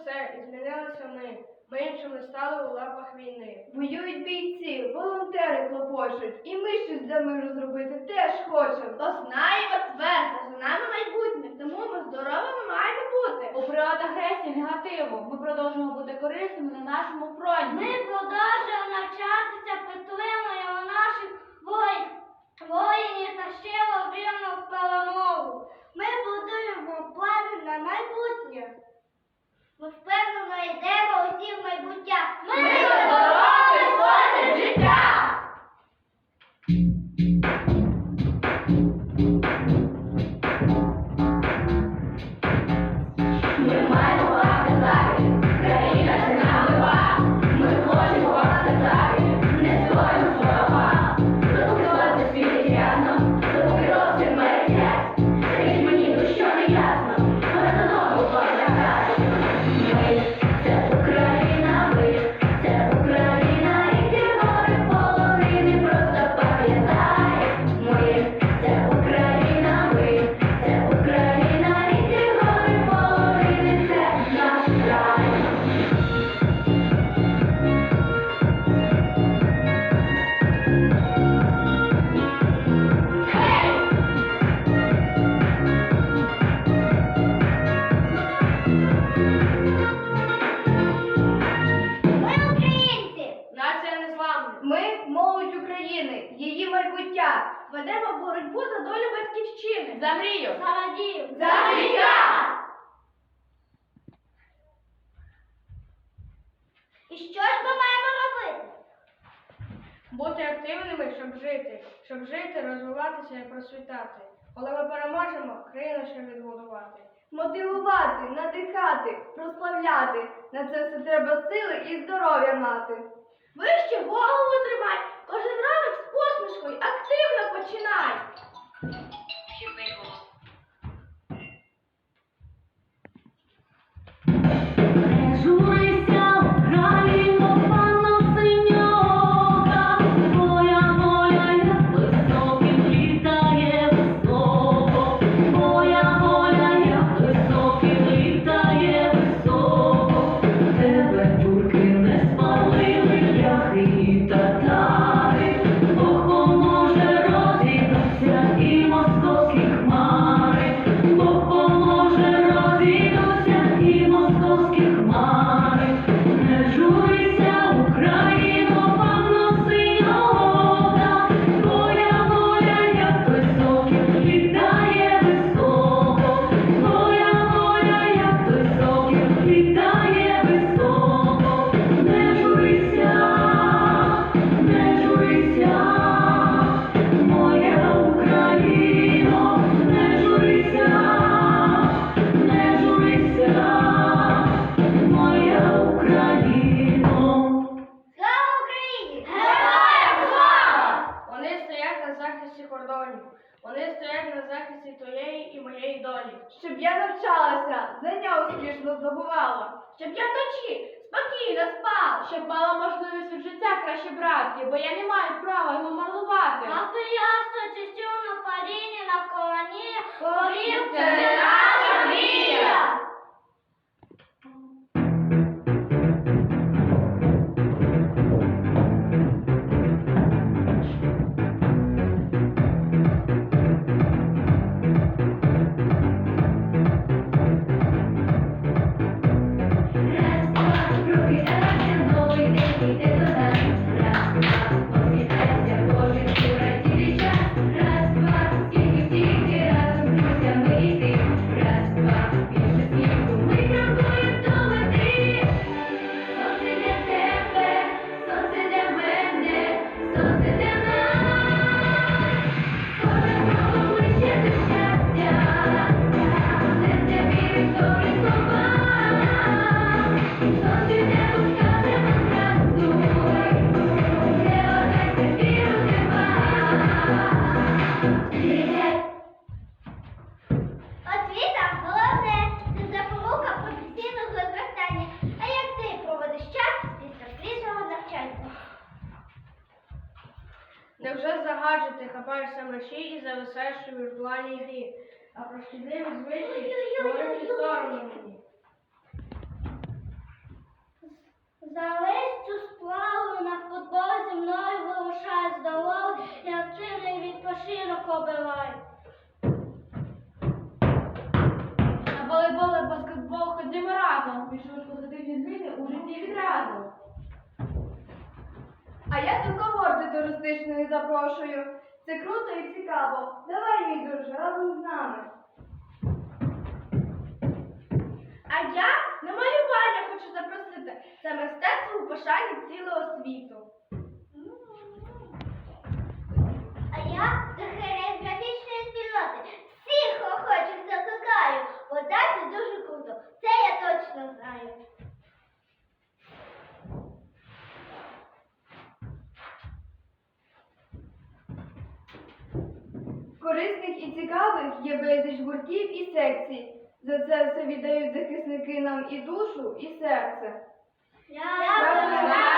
все, і змінилися ми. Меншими стали у лапах війни. Воюють бійці, волонтери клопочуть, і ми щось для миру зробити теж хочемо. То знаємо твердо, за нами майбутнє, тому ми здоровими маємо бути. У природ агресії негативу. Ми продовжуємо бути корисними на нашому фронті. Ми продовжуємо навчати. За мрію! За надію! За життя! І що ж ми маємо робити? Бути активними, щоб жити, щоб жити, розвиватися і просвітати. Коли ми переможемо, країну ще відбудувати. Мотивувати, надихати, прославляти. На це все треба сили і здоров'я мати. Вище голову тримай, кожен ранок з посмішкою активно починай. стоять на захисті кордонів, вони стоять на захисті твоєї і моєї долі. Щоб я навчалася, знання успішно здобувала, щоб я вночі спокійно спала, щоб мала можливість у життя краще брати, бо я не маю права його марнувати. Невже загаджу ти хапаєшся мечі і зависаєш у віртуальній грі, а про шкідливі звички говорить соромно мені. За листю сплаву на футболі зі мною вилушаю здолов, і активний відпочинок обиваю. На волейбол і баскетбол ходимо разом, пішли позитивні зміни у житті відразу. А я до туристичної запрошую. Це круто і цікаво. Давай, мій друже, разом з нами. А я на малювання хочу запросити. Це мистецтво у пошані цілого світу. А я до хореографічної спільноти. Всіх охочих закликаю. Вода це дуже круто. Це я точно знаю. Корисних і цікавих є безліч гуртів і секцій. За це все віддають захисники нам і душу, і серце. Дякую